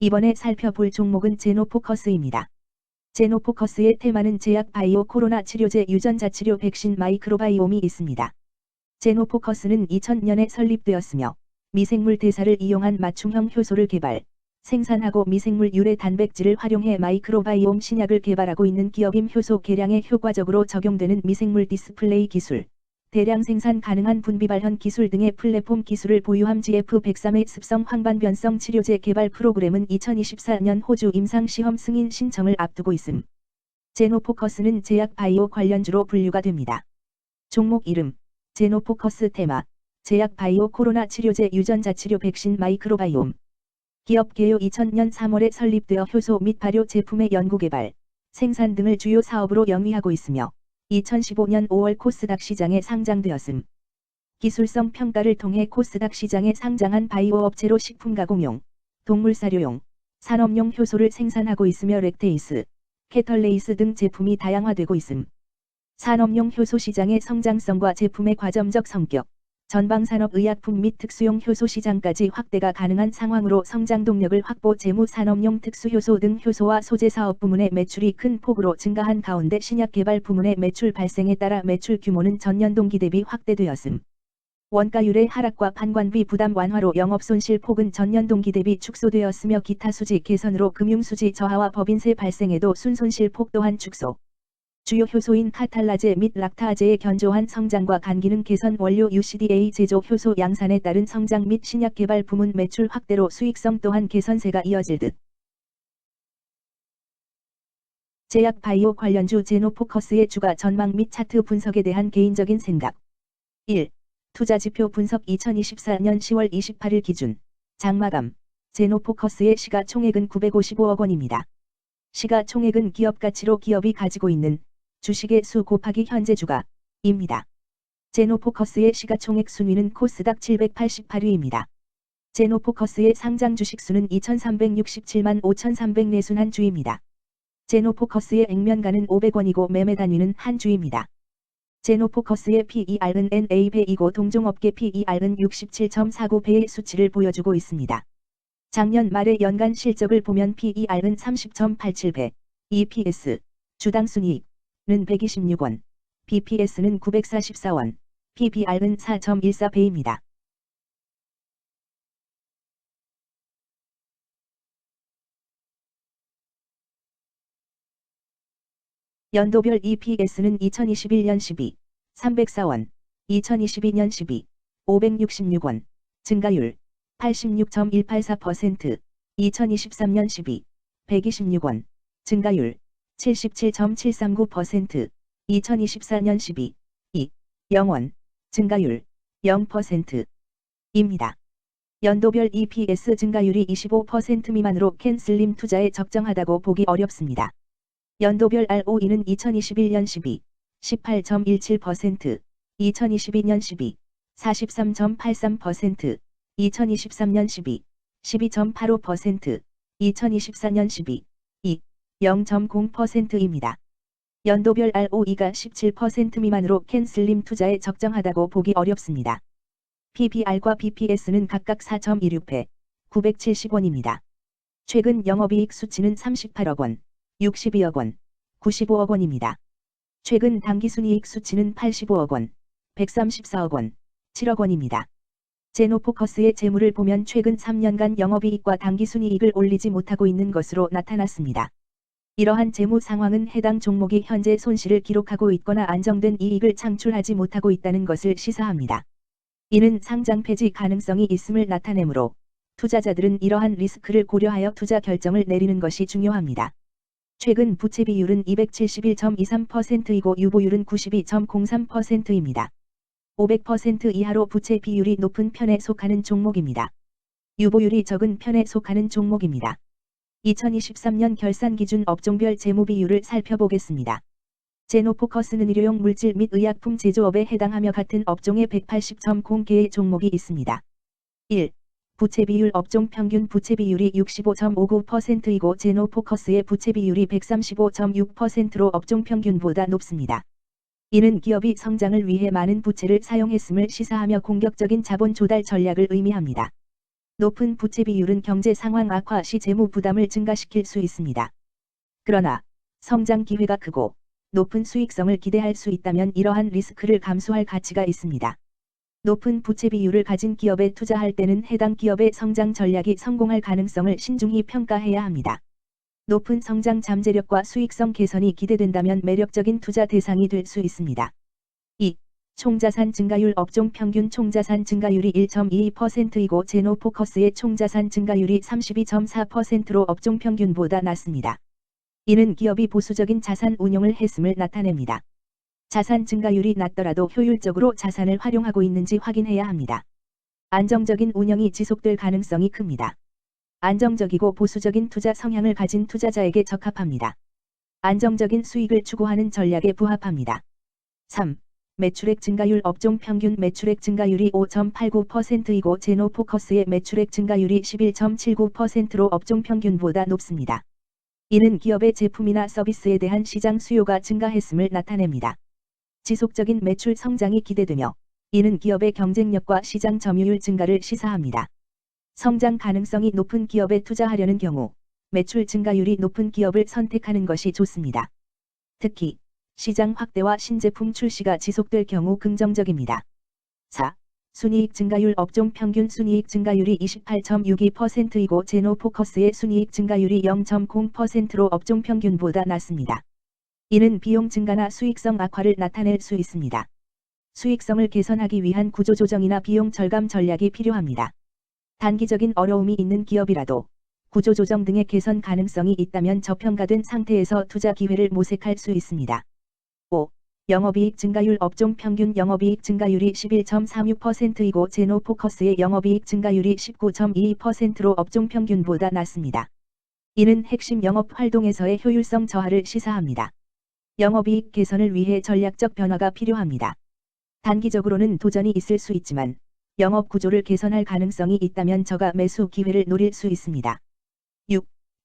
이번에 살펴볼 종목은 제노포커스입니다. 제노포커스의 테마는 제약 바이오 코로나 치료제 유전자 치료 백신 마이크로바이옴이 있습니다. 제노포커스는 2000년에 설립되었으며 미생물 대사를 이용한 맞춤형 효소를 개발, 생산하고 미생물 유래 단백질을 활용해 마이크로바이옴 신약을 개발하고 있는 기업임 효소 개량에 효과적으로 적용되는 미생물 디스플레이 기술, 대량 생산 가능한 분비 발현 기술 등의 플랫폼 기술을 보유함 GF103의 습성 황반 변성 치료제 개발 프로그램은 2024년 호주 임상시험 승인 신청을 앞두고 있음. 제노포커스는 제약 바이오 관련주로 분류가 됩니다. 종목 이름, 제노포커스 테마, 제약 바이오 코로나 치료제 유전자 치료 백신 마이크로바이옴. 기업 개요 2000년 3월에 설립되어 효소 및 발효 제품의 연구 개발, 생산 등을 주요 사업으로 영위하고 있으며 2015년 5월 코스닥 시장에 상장되었음. 기술성 평가를 통해 코스닥 시장에 상장한 바이오 업체로 식품 가공용, 동물 사료용, 산업용 효소를 생산하고 있으며 렉테이스, 케털레이스 등 제품이 다양화되고 있음. 산업용 효소 시장의 성장성과 제품의 과점적 성격, 전방산업 의약품 및 특수용 효소 시장까지 확대가 가능한 상황으로 성장 동력을 확보 재무 산업용 특수효소 등 효소와 소재 사업 부문의 매출이 큰 폭으로 증가한 가운데 신약 개발 부문의 매출 발생에 따라 매출 규모는 전년 동기 대비 확대되었음. 원가율의 하락과 판관비 부담 완화로 영업 손실 폭은 전년 동기 대비 축소되었으며 기타 수지 개선으로 금융 수지 저하와 법인세 발생에도 순손실 폭 또한 축소. 주요 효소인 카탈라제 및 락타아제의 견조한 성장과 간기능 개선 원료 UCDA 제조 효소 양산에 따른 성장 및 신약 개발 부문 매출 확대로 수익성 또한 개선세가 이어질 듯. 제약 바이오 관련주 제노포커스의 주가 전망 및 차트 분석에 대한 개인적인 생각. 1. 투자지표 분석 2024년 10월 28일 기준 장마감 제노포커스의 시가총액은 955억 원입니다. 시가총액은 기업가치로 기업이 가지고 있는 주식의 수 곱하기 현재 주가입니다. 제노포커스의 시가총액 순위는 코스닥 788위입니다. 제노포커스의 상장 주식 수는 2367만 5300내순 한 주입니다. 제노포커스의 액면가는 500원이고 매매 단위는 한 주입니다. 제노포커스의 PER은 NA배이고 동종업계 PER은 67.49배의 수치를 보여주고 있습니다. 작년 말의 연간 실적을 보면 PER은 30.87배, EPS, 주당 순이익, 는 126원, BPS는 944원, PBR은 4.14배입니다. 연도별 EPS는 2021년 12, 304원, 2022년 12, 566원, 증가율 86.184%, 2023년 12, 126원, 증가율 77.739%, 2024년 12, 2, 0원, 증가율 0%, 입니다. 연도별 EPS 증가율이 25% 미만으로 캔슬림 투자에 적정하다고 보기 어렵습니다. 연도별 ROE는 2021년 12, 18.17%, 2022년 12, 43.83%, 2023년 12, 12.85%, 2024년 12, 2, 0.0%입니다. 연도별 ROE가 17% 미만으로 캔슬림 투자에 적정하다고 보기 어렵습니다. PBR과 BPS는 각각 4.16배, 970원입니다. 최근 영업이익 수치는 38억 원, 62억 원, 95억 원입니다. 최근 당기순이익 수치는 85억 원, 134억 원, 7억 원입니다. 제노포커스의 재물을 보면 최근 3년간 영업이익과 당기순이익을 올리지 못하고 있는 것으로 나타났습니다. 이러한 재무 상황은 해당 종목이 현재 손실을 기록하고 있거나 안정된 이익을 창출하지 못하고 있다는 것을 시사합니다. 이는 상장 폐지 가능성이 있음을 나타내므로 투자자들은 이러한 리스크를 고려하여 투자 결정을 내리는 것이 중요합니다. 최근 부채 비율은 271.23%이고 유보율은 92.03%입니다. 500% 이하로 부채 비율이 높은 편에 속하는 종목입니다. 유보율이 적은 편에 속하는 종목입니다. 2023년 결산 기준 업종별 재무 비율을 살펴보겠습니다. 제노포커스는 의료용 물질 및 의약품 제조업에 해당하며 같은 업종에 180.0개의 종목이 있습니다. 1. 부채 비율 업종 평균 부채 비율이 65.59%이고 제노포커스의 부채 비율이 135.6%로 업종 평균보다 높습니다. 이는 기업이 성장을 위해 많은 부채를 사용했음을 시사하며 공격적인 자본 조달 전략을 의미합니다. 높은 부채 비율은 경제 상황 악화 시 재무 부담을 증가시킬 수 있습니다. 그러나 성장 기회가 크고 높은 수익성을 기대할 수 있다면 이러한 리스크를 감수할 가치가 있습니다. 높은 부채 비율을 가진 기업에 투자할 때는 해당 기업의 성장 전략이 성공할 가능성을 신중히 평가해야 합니다. 높은 성장 잠재력과 수익성 개선이 기대된다면 매력적인 투자 대상이 될 수 있습니다. 2. 총자산 증가율 업종 평균 총자산 증가율이 1.22%이고 제노포커스의 총자산 증가율이 32.4%로 업종 평균보다 낮습니다. 이는 기업이 보수적인 자산 운용을 했음을 나타냅니다. 자산 증가율이 낮더라도 효율적으로 자산을 활용하고 있는지 확인해야 합니다. 안정적인 운영이 지속될 가능성이 큽니다. 안정적이고 보수적인 투자 성향을 가진 투자자에게 적합합니다. 안정적인 수익을 추구하는 전략에 부합합니다. 3. 매출액 증가율 업종 평균 매출액 증가율이 5.89%이고 제노포커스의 매출액 증가율이 11.79%로 업종 평균보다 높습니다. 이는 기업의 제품이나 서비스에 대한 시장 수요가 증가했음을 나타냅니다. 지속적인 매출 성장이 기대되며 이는 기업의 경쟁력과 시장 점유율 증가를 시사합니다. 성장 가능성이 높은 기업에 투자하려는 경우 매출 증가율이 높은 기업을 선택하는 것이 좋습니다. 특히 시장 확대와 신제품 출시가 지속될 경우 긍정적입니다. 4. 순이익 증가율 업종 평균 순이익 증가율이 28.62%이고 제노 포커스의 순이익 증가율이 0.0%로 업종 평균보다 낮습니다. 이는 비용 증가나 수익성 악화를 나타낼 수 있습니다. 수익성을 개선하기 위한 구조조정이나 비용 절감 전략이 필요합니다. 단기적인 어려움이 있는 기업이라도 구조조정 등의 개선 가능성이 있다면 저평가된 상태에서 투자 기회를 모색할 수 있습니다. 5. 영업이익 증가율 업종 평균 영업이익 증가율이 11.36%이고 제노포커스의 영업이익 증가율이 19.22%로 업종 평균보다 낮습니다. 이는 핵심 영업 활동에서의 효율성 저하를 시사합니다. 영업이익 개선을 위해 전략적 변화가 필요합니다. 단기적으로는 도전이 있을 수 있지만 영업 구조를 개선할 가능성이 있다면 저가 매수 기회를 노릴 수 있습니다.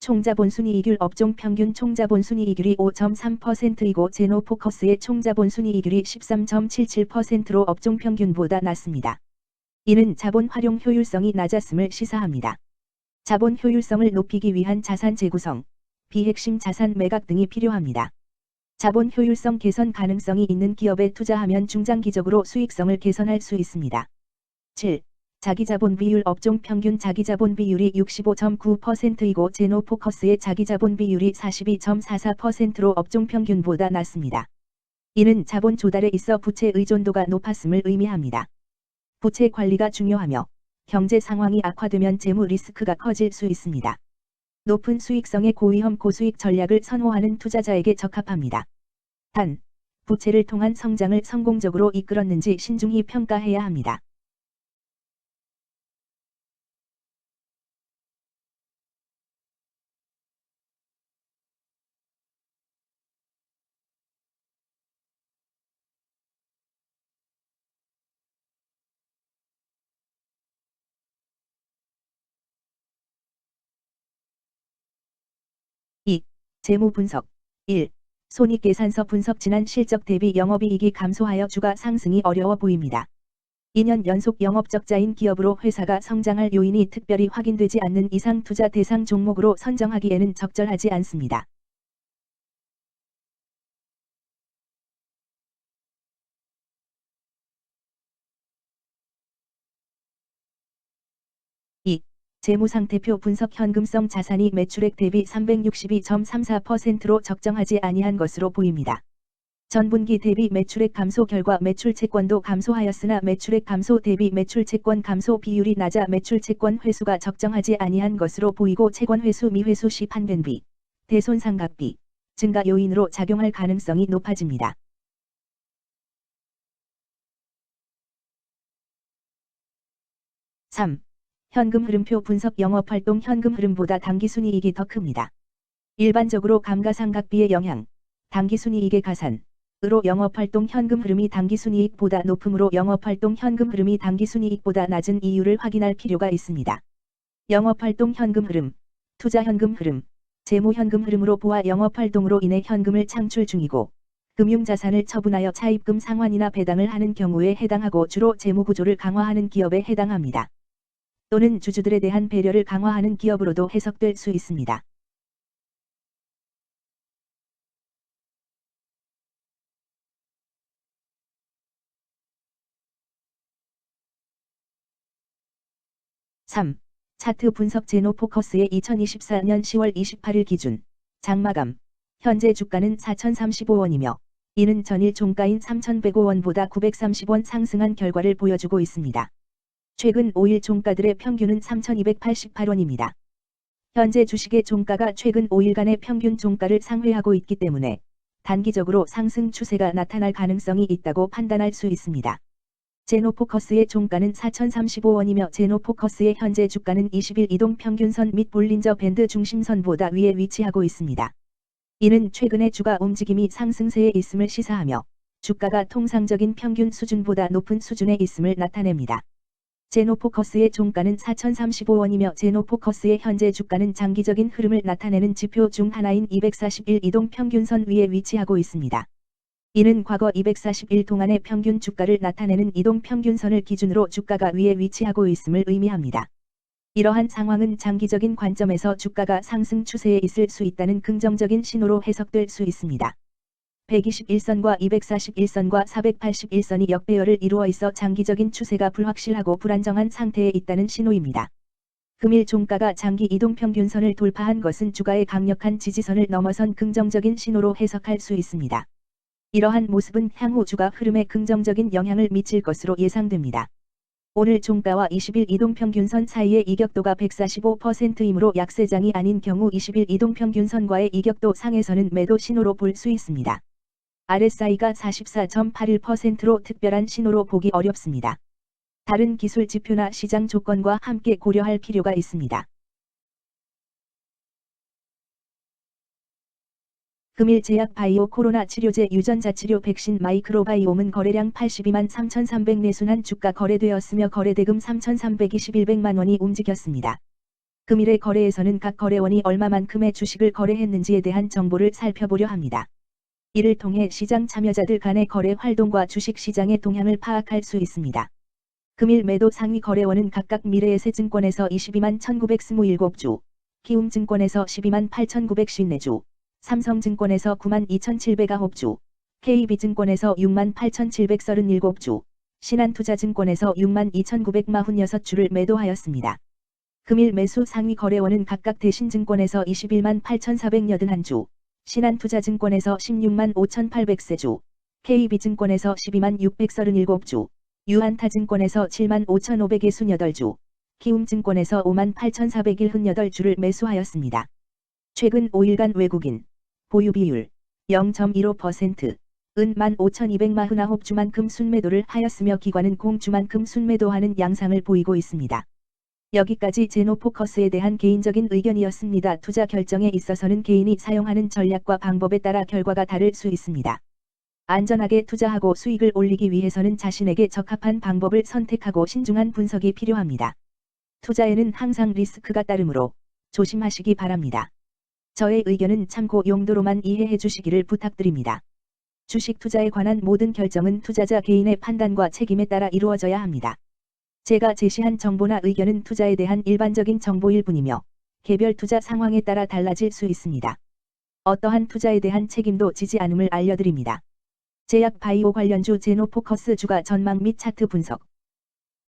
6. 총자본 순이익률 업종 평균 총자본 순이익률이 5.3%이고 제노포커스의 총자본 순이익률이 13.77%로 업종 평균보다 낮습니다. 이는 자본 활용 효율성이 낮았음을 시사합니다. 자본 효율성을 높이기 위한 자산 재구성, 비핵심 자산 매각 등이 필요합니다. 자본 효율성 개선 가능성이 있는 기업에 투자하면 중장기적으로 수익성을 개선할 수 있습니다. 7. 자기자본 비율 업종 평균 자기자본 비율이 65.9%이고 제노포커스의 자기자본 비율이 42.44%로 업종 평균보다 낮습니다. 이는 자본 조달에 있어 부채 의존도가 높았음을 의미합니다. 부채 관리가 중요하며 경제 상황이 악화되면 재무 리스크가 커질 수 있습니다. 높은 수익성의 고위험 고수익 전략을 선호하는 투자자에게 적합합니다. 단, 부채를 통한 성장을 성공적으로 이끌었는지 신중히 평가해야 합니다. 재무 분석 1. 손익계산서 분석 지난 실적 대비 영업이익이 감소하여 주가 상승이 어려워 보입니다. 2년 연속 영업적자인 기업으로 회사가 성장할 요인이 특별히 확인되지 않는 이상 투자 대상 종목으로 선정하기에는 적절하지 않습니다. 재무상태표 분석 현금성 자산이 매출액 대비 362.34%로 적정하지 아니한 것으로 보입니다. 전분기 대비 매출액 감소 결과 매출 채권도 감소하였으나 매출액 감소 대비 매출 채권 감소 비율이 낮아 매출 채권 회수가 적정하지 아니한 것으로 보이고 채권 회수 미회수 시 판변비, 대손상각비 증가 요인으로 작용할 가능성이 높아집니다. 3. 현금 흐름표 분석 영업활동 현금 흐름보다 당기순이익이 더 큽니다. 일반적으로 감가상각비의 영향, 당기순이익의 가산으로 영업활동 현금 흐름이 당기순이익보다 높으므로 영업활동 현금 흐름이 당기순이익보다 낮은 이유를 확인할 필요가 있습니다. 영업활동 현금 흐름, 투자 현금 흐름, 재무 현금 흐름으로 보아 영업활동으로 인해 현금을 창출 중이고 금융자산을 처분하여 차입금 상환이나 배당을 하는 경우에 해당하고 주로 재무구조를 강화하는 기업에 해당합니다. 또는 주주들에 대한 배려를 강화하는 기업으로도 해석될 수 있습니다. (3) 차트 분석 제노 포커스의 2024년 10월 28일 기준 장마감 현재 주가는 4,035원이며 이는 전일 종가인 3,105원보다 930원 상승한 결과를 보여주고 있습니다. 최근 5일 종가들의 평균은 3,288원입니다. 현재 주식의 종가가 최근 5일간의 평균 종가를 상회하고 있기 때문에 단기적으로 상승 추세가 나타날 가능성이 있다고 판단할 수 있습니다. 제노포커스의 종가는 4,035원이며 제노포커스의 현재 주가는 20일 이동 평균선 및 볼린저 밴드 중심선보다 위에 위치하고 있습니다. 이는 최근의 주가 움직임이 상승세에 있음을 시사하며 주가가 통상적인 평균 수준보다 높은 수준에 있음을 나타냅니다. 제노포커스의 종가는 4,035원이며 제노포커스의 현재 주가는 장기적인 흐름을 나타내는 지표 중 하나인 241 이동 평균선 위에 위치하고 있습니다. 이는 과거 241 동안의 평균 주가를 나타내는 이동 평균선을 기준으로 주가가 위에 위치하고 있음을 의미합니다. 이러한 상황은 장기적인 관점에서 주가가 상승 추세에 있을 수 있다는 긍정적인 신호로 해석될 수 있습니다. 121선과 241선과 481선이 역배열을 이루어 있어 장기적인 추세가 불확실하고 불안정한 상태에 있다는 신호입니다. 금일 종가가 장기 이동평균선을 돌파한 것은 주가의 강력한 지지선을 넘어선 긍정적인 신호로 해석할 수 있습니다. 이러한 모습은 향후 주가 흐름에 긍정적인 영향을 미칠 것으로 예상됩니다. 오늘 종가와 20일 이동평균선 사이의 이격도가 145%이므로 약세장이 아닌 경우 20일 이동평균선과의 이격도 상에서는 매도 신호로 볼 수 있습니다. RSI가 44.81%로 특별한 신호로 보기 어렵습니다. 다른 기술 지표나 시장 조건과 함께 고려할 필요가 있습니다. 금일 제약 바이오 코로나 치료제 유전자 치료 백신 마이크로바이옴은 거래량 82만 3,300 내 순한 주가 거래되었으며 거래대금 3,321백만 원이 움직였습니다. 금일의 거래에서는 각 거래원이 얼마만큼의 주식을 거래했는지에 대한 정보를 살펴보려 합니다. 이를 통해 시장 참여자들 간의 거래 활동과 주식 시장의 동향을 파악할 수 있습니다. 금일 매도 상위 거래원은 각각 미래에셋증권에서 22만 1927주, 키움증권에서 12만 8954주, 삼성증권에서 9만 2,709주, KB증권에서 6만 8,737주, 신한투자증권에서 6만 2,946주를 매도하였습니다. 금일 매수 상위 거래원은 각각 대신증권에서 21만 8,481주, 신한투자증권에서 16만 5,800세주, KB증권에서 12만 637주, 유한타증권에서 7만 5,568주, 키움증권에서 5만 8,401주를 매수하였습니다. 최근 5일간 외국인 보유 비율 0.15%, 은 15,249주만큼 순매도를 하였으며 기관은 공주만큼 순매도하는 양상을 보이고 있습니다. 여기까지 제노포커스에 대한 개인적인 의견이었습니다. 투자 결정에 있어서는 개인이 사용하는 전략과 방법에 따라 결과가 다를 수 있습니다. 안전하게 투자하고 수익을 올리기 위해서는 자신에게 적합한 방법을 선택하고 신중한 분석이 필요합니다. 투자에는 항상 리스크가 따르므로 조심하시기 바랍니다. 저의 의견은 참고 용도로만 이해해 주시기를 부탁드립니다. 주식 투자에 관한 모든 결정은 투자자 개인의 판단과 책임에 따라 이루어져야 합니다. 제가 제시한 정보나 의견은 투자에 대한 일반적인 정보일 뿐이며 개별 투자 상황에 따라 달라질 수 있습니다. 어떠한 투자에 대한 책임도 지지 않음을 알려드립니다. 제약 바이오 관련주 제노포커스 주가 전망 및 차트 분석